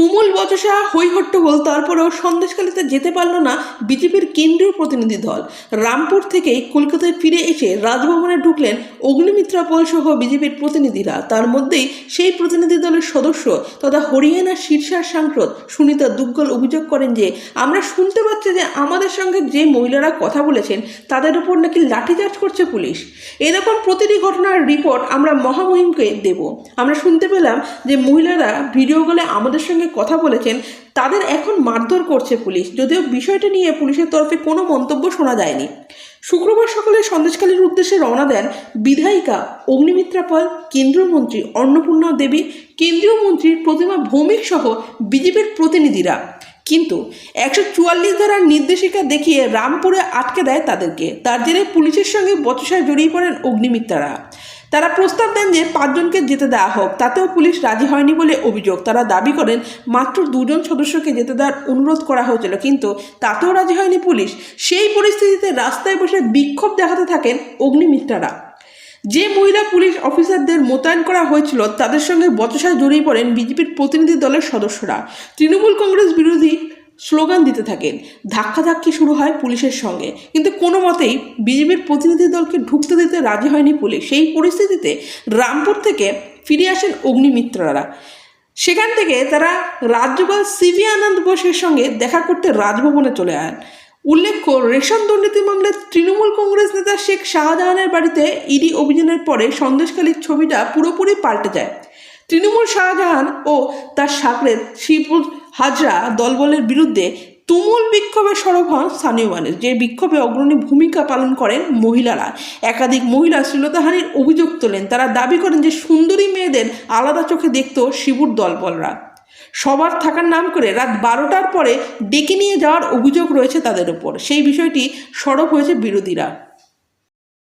তুমুল বচসা হৈহট্টগোল তারপরেও সন্দেশখালীতে যেতে পারল না বিজেপির কেন্দ্রীয় প্রতিনিধি দল। রামপুর থেকে কলকাতায় ফিরে এসে রাজভবনে ঢুকলেন অগ্নিমিত্রা পল সহ বিজেপির প্রতিনিধিরা। তার মধ্যেই সেই প্রতিনিধি দলের সদস্য তথা হরিয়ানার শীর্ষার সাংসদ সুনিতা দুগ্গল অভিযোগ করেন যে, আমরা শুনতে পাচ্ছি যে আমাদের সঙ্গে যে মহিলারা কথা বলেছেন, তাদের উপর নাকি লাঠিচার্জ করছে পুলিশ। এরকম প্রতিটি ঘটনার রিপোর্ট আমরা মহামহিমকে দেব। আমরা শুনতে পেলাম যে মহিলারা ভিডিও কলে আমাদের সঙ্গে কথা বলেছেন, তাদের এখন মারধর করছে পুলিশ। যদিও বিষয়টা নিয়ে পুলিশের তরফে কোনো মন্তব্য শোনা যায়নি। শুক্রবার সকালে সন্দেশখালীর উদ্দেশ্যে রওনা দেন বিধায়িকা অগ্নিমিত্রা পাল, কেন্দ্রীয় মন্ত্রী অন্নপূর্ণা দেবী, কেন্দ্রীয় মন্ত্রী প্রতিমা ভৌমিক সহ বিজেপির প্রতিনিধিরা। কিন্তু একশো চুয়াল্লিশ ধারার নির্দেশিকা দেখিয়ে রামপুরে আটকে দেয় তাদেরকে। তার জেরে পুলিশের সঙ্গে বচসায় জড়িয়ে পড়েন অগ্নিমিত্রারা। তারা প্রস্তাব দেন যে পাঁচজনকে যেতে দেওয়া হোক, তাতেও পুলিশ রাজি হয়নি বলে অভিযোগ। তারা দাবি করেন, মাত্র দুজন সদস্যকে যেতে দেওয়ার অনুরোধ করা হয়েছিল, কিন্তু তাতেও রাজি হয়নি পুলিশ। সেই পরিস্থিতিতে রাস্তায় বসে বিক্ষোভ দেখাতে থাকেন অগ্নিমিত্রারা। যে মহিলা পুলিশ অফিসারদের মোতায়েন করা হয়েছিল, তাদের সঙ্গে বচসায় জড়িয়ে পড়েন বিজেপির প্রতিনিধি দলের সদস্যরা। তৃণমূল কংগ্রেস বিরোধী স্লোগান দিতে থাকেন। ধাক্কাধাক্কি শুরু হয় পুলিশের সঙ্গে। কিন্তু কোনো মতেই বিজেপির প্রতিনিধি দলকে ঢুকতে দিতে রাজি হয়নি পুলিশ। সেই পরিস্থিতিতে রামপুর থেকে ফিরে আসেন অগ্নিমিত্ররা। সেখান থেকে তারা রাজ্যপাল সিভি আনন্দ বোসের সঙ্গে দেখা করতে রাজভবনে চলে আসেন। উল্লেখ্য, রেশন দুর্নীতি মামলায় তৃণমূল কংগ্রেস নেতা শেখ শাহজাহানের বাড়িতে ইডি অভিযানের পরে সন্দেশকালীর ছবিটা পুরোপুরি পাল্টে যায়। তৃণমূল শাহজাহান ও তার সাকরের শিবুল হাজরা দলবলের বিরুদ্ধে তুমুল বিক্ষোভে সরব হন স্থানীয় মানুষ। যে বিক্ষোভে অগ্রণী ভূমিকা পালন করেন মহিলারা। একাধিক মহিলা শ্লীলতাহানির অভিযোগ তোলেন। তারা দাবি করেন যে সুন্দরী মেয়েদের আলাদা চোখে দেখত শিবুর দলবলরা। সবার থাকার নাম করে রাত বারোটার পরে ডেকে নিয়ে যাওয়ার অভিযোগ রয়েছে তাদের ওপর সেই বিষয়টি সরব হয়েছে বিরোধীরা।